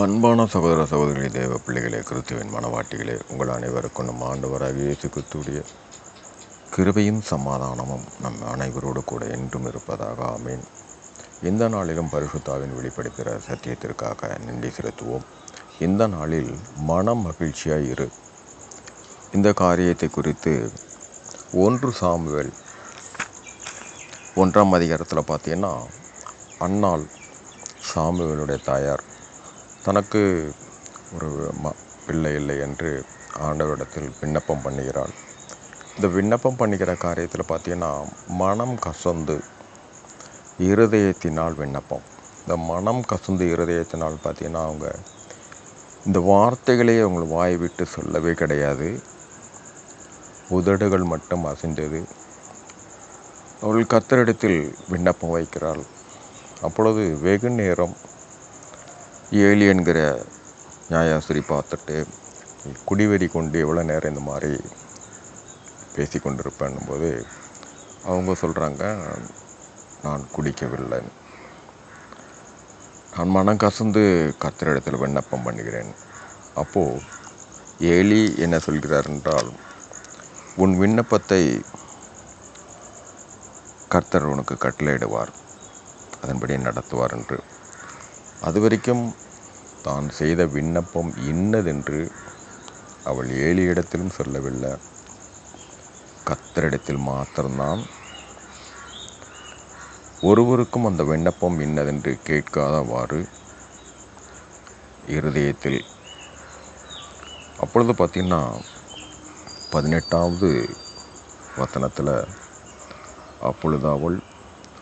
அன்பான சகோதர சகோதரி தேவ பிள்ளைகளே கிறிஸ்துவின் மனவாட்டிகளே உங்கள் அனைவருக்கும் நம் ஆண்டவராக இயேசு கிறிஸ்துடைய கிருபையும் சமாதானமும் நம் அனைவரோடு கூட என்றும் இருப்பதாக ஆமேன். இந்த நாளிலும் பரிசுத்தாவின் வெளிப்படுத்துகிற சத்தியத்திற்காக நன்றி செலுத்துவோம். இந்த நாளில் மனம் மகிழ்ச்சியாக இரு. இந்த காரியத்தை குறித்து ஒன்று சாமுவேல் ஒன்றாம் அதிகாரத்தில் பார்த்தீங்கன்னா அன்னாள் சாமுவேலுடைய தாயார் தனக்கு ஒரு ம பிள்ளை இல்லை என்று ஆண்டவரிடத்தில் விண்ணப்பம் பண்ணுகிறாள். இந்த விண்ணப்பம் பண்ணிக்கிற காரியத்தில் பார்த்தீங்கன்னா மனம் கசந்து இருதயத்தினால் விண்ணப்பம். இந்த மனம் கசந்து இருதயத்தினால் பார்த்தீங்கன்னா அவங்க இந்த வார்த்தைகளையே அவங்க வாய் விட்டு சொல்லவே கிடையாது. உதடுகள் மட்டும் அசைந்தது. அவள் கத்தரிடத்தில் விண்ணப்பம் வைக்கிறாள். அப்பொழுது வெகு நேரம் ஏலி என்கிற நியாயாசிரி பார்த்துட்டு குடிவெறி கொண்டு எவ்வளோ நேரம் இந்த மாதிரி பேசி கொண்டிருப்பேன் போது அவங்க சொல்கிறாங்க நான் குடிக்கவில்லை. நான் மனம் கசந்து கத்திரிடத்தில் விண்ணப்பம் பண்ணுகிறேன். அப்போது ஏலி என்ன சொல்கிறார் என்றால் உன் விண்ணப்பத்தை கர்த்தர் உனக்கு கட்டளையிடுவார். அதன்படி நடத்துவார் என்று. அது வரைக்கும் தான் செய்த விண்ணப்பம் இன்னதென்று அவள் ஏழு இடத்திலும் சொல்லவில்லை. கத்தரிடத்தில் மாத்திரம்தான். ஒருவருக்கும் அந்த விண்ணப்பம் இன்னதென்று கேட்காதவாறு இருதயத்தில். அப்பொழுது பார்த்திங்கன்னா பதினெட்டாவது வத்தனத்தில் அப்பொழுது அவள்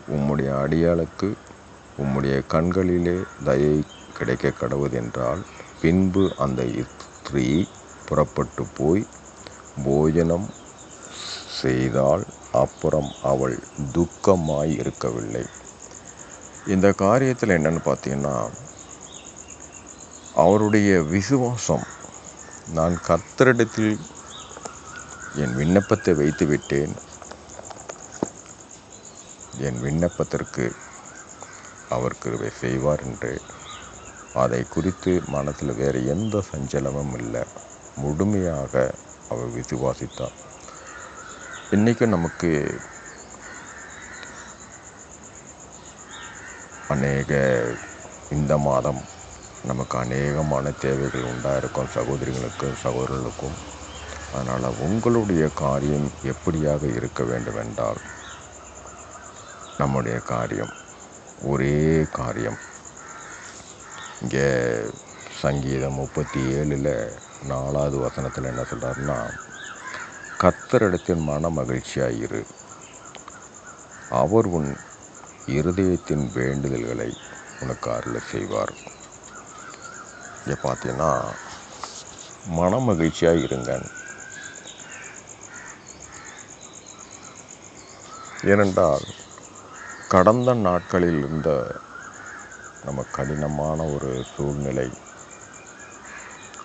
உம்முடைய அடியாளுக்கு உம்முடைய கண்களிலே தயை கிடைக்க கடவுதென்றால் பின்பு அந்த ஸ்திரீ புறப்பட்டு போய் போஜனம் செய்தால் அப்புறம் அவள் துக்கமாய் இருக்கவில்லை. இந்த காரியத்தில் என்னன்னு பார்த்தீங்கன்னா அவருடைய விசுவாசம் நான் கர்த்தரிடத்தில் என் விண்ணப்பத்தை வைத்து விட்டேன். என் விண்ணப்பத்திற்கு அவர் கிருவை செய்வார் என்று அதை குறித்து மனத்தில் வேறு எந்த சஞ்சலமும் இல்லை. முழுமையாக அவர் விசுவாசித்தார் இன்றைக்கும் நமக்கு அநேக இந்த மாதம் நமக்கு அநேகமான தேவைகள் உண்டாக இருக்கும் சகோதரிகளுக்கும் சகோதரர்களுக்கும். அதனால் உங்களுடைய காரியம் எப்படியாக இருக்க வேண்டும் என்றால் நம்முடைய காரியம் ஒரே காரியம். இங்கே சங்கீதம் முப்பத்தி ஏழில் நாலாவது வசனத்தில் என்ன சொல்கிறாருன்னா கத்தரிடத்தின் மன மகிழ்ச்சியாயிரு. அவர் உன் இருதயத்தின் வேண்டுதல்களை உனக்கு அருளை செய்வார். இங்கே பார்த்தீங்கன்னா மன மகிழ்ச்சியாக இருங்க ஏனென்றால் கடந்த நாட்களில் இருந்த நம்ம கடினமான ஒரு சூழ்நிலை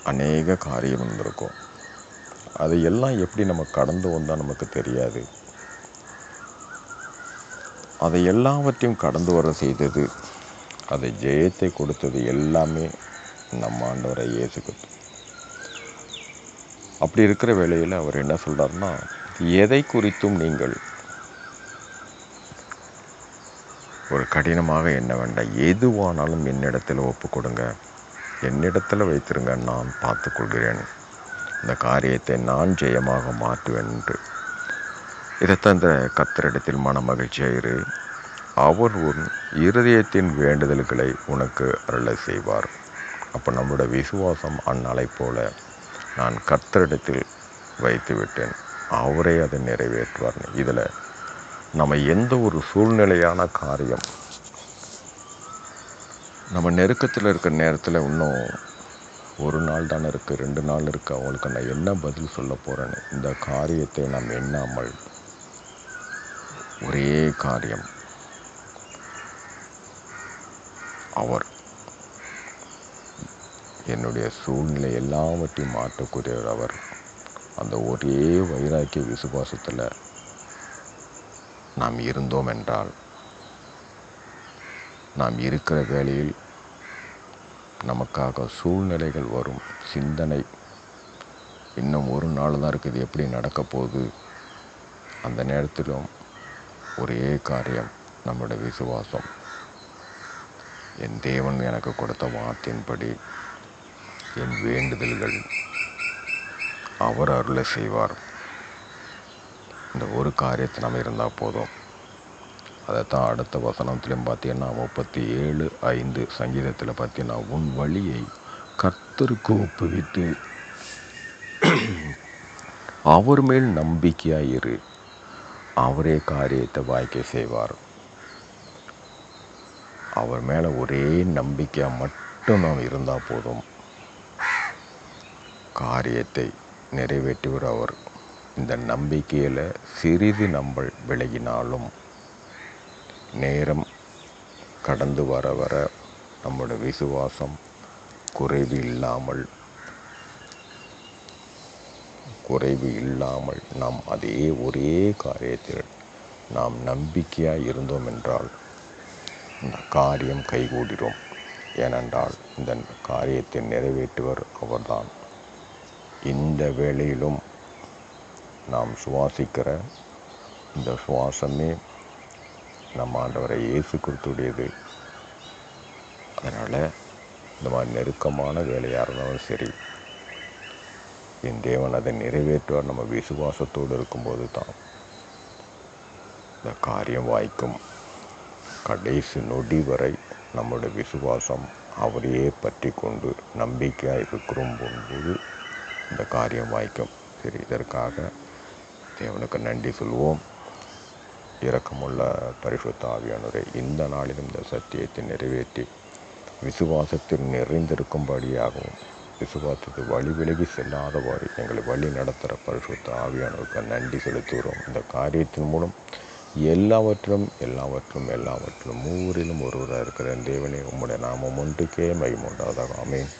அநேக காரியம் இருந்திருக்கும். அதை எல்லாம் எப்படி நம்ம கடந்து வந்தால் நமக்கு தெரியாது. அதை எல்லாவற்றையும் கடந்து வர செய்தது அதை ஜெயத்தை கொடுத்தது எல்லாமே நம்ம ஆண்டவரை இயேசுக்கு அப்படி இருக்கிற வேளையில் அவர் என்ன சொல்கிறாருன்னா எதை குறித்தும் நீங்கள் ஒரு கடினமாக என்ன வேண்டாம் எதுவானாலும் என்னிடத்தில் ஒப்பு கொடுங்க. என்னிடத்தில் வைத்திருங்க நான் பார்த்துக்கொள்கிறேன் இந்த காரியத்தை நான் ஜெயமாக மாற்றுவேன் என்று. இதைத்தான் இந்த கத்தரிடத்தில் மன மகிழ்ச்சியாயிரு அவர் உன் இருதயத்தின் வேண்டுதல்களை உனக்கு அருளை செய்வார். அப்போ நம்மளோட விசுவாசம் அந்நாளை போல நான் கத்தரிடத்தில் வைத்து விட்டேன் அவரே அதை நிறைவேற்றுவார். இதில் நம்ம எந்த ஒரு சூழ்நிலையான காரியம்? நம்ம நெருக்கத்தில் இருக்கிற நேரத்தில் இன்னும் ஒரு நாள் தானே இருக்குது ரெண்டு நாள் இருக்குது அவங்களுக்கு நான் என்ன பதில் சொல்ல போகிறேன்னு இந்த காரியத்தை நாம் எண்ணாமல். ஒரே காரியம். அவர். என்னுடைய சூழ்நிலை எல்லாவற்றையும் மாற்றக்கூடியவர் அவர். அந்த ஒரே வைராக்கிய விசுவாசத்தில் நாம் இருந்தோம் என்றால் நாம் இருக்கிற வேளையில் நமக்காக சூழ்நிலைகள் வரும் சிந்தனை இன்னும் ஒரு நாள் தான் இருக்குது எப்படி நடக்க போகுது? அந்த நேரத்திலும் ஒரே காரியம் நம்முடைய விசுவாசம். என் தேவன் எனக்கு கொடுத்த வார்த்தையின்படி என் வேண்டுதல்கள் அவர் அருளை செய்வார். இந்த ஒரு காரியத்தை நம்ம இருந்தால் போதும். அதைத்தான் அடுத்த வசனத்திலையும் பார்த்தீங்கன்னா முப்பத்தி ஏழு ஐந்து சங்கீதத்தில் பார்த்தீங்கன்னா உன் வழியை கர்த்தருக்கு ஒப்புவித்து அவர் மேல் நம்பிக்கையாக இரு. அவரே காரியத்தை வாய்க்க செய்வார். அவர் மேலே ஒரே நம்பிக்கையாக மட்டும் நாம் இருந்தால் போதும். காரியத்தை நிறைவேற்றுவர் அவர். இந்த நம்பிக்கையில் சிறிது நம்ம விலகினாலும் நேரம் கடந்து வர வர நம்மளோட விசுவாசம் குறைவு இல்லாமல் குறைவு இல்லாமல் நாம் அதே ஒரே காரியத்தில் நாம் நம்பிக்கையாக இருந்தோம் என்றால் இந்த காரியம் கைகூடிடும் ஏனென்றால் இந்த காரியத்தை நிறைவேற்றுவர் அவர்தான். இந்த வேளையிலும் நாம் சுவாசிக்கிற இந்த சுவாசமே நம்ம ஆண்டவரை இயேசு கொடுத்துடையது அதனால் இந்த மாதிரி நெருக்கமான வேலையாக இருந்தாலும் சரி என் தேவன் அதை நிறைவேற்றுவார் நம்ம விசுவாசத்தோடு இருக்கும்போது தான் இந்த காரியம் வாய்க்கும். கடைசி நொடி வரை நம்முடைய விசுவாசம் அவரையே பற்றி கொண்டு நம்பிக்கையாக இருக்கிறோம் போது இந்த காரியம் வாய்க்கும். சரி இதற்காக தேவனுக்கு நன்றி சொல்வோம். இரக்கமுள்ள பரிசுத்த ஆவியானவரை இந்த நாளிலும் இந்த சத்தியத்தை நிறைவேற்றி விசுவாசத்தில் நிறைந்திருக்கும்படியாகவும் விசுவாசத்து வழி விலகி செல்லாதவாறு எங்களை வழி நடத்துகிற பரிசுத்த ஆவியானவருக்கு நன்றி செலுத்துகிறோம். இந்த காரியத்தின் மூலம் எல்லாவற்றிலும் எல்லாவற்றிலும் எல்லாவற்றிலும் மூவரிலும் ஒருவராக இருக்கிற தேவனே உம்முடைய நாமம் ஒன்றுக்கே மகிமுண்டாதாக அமேன்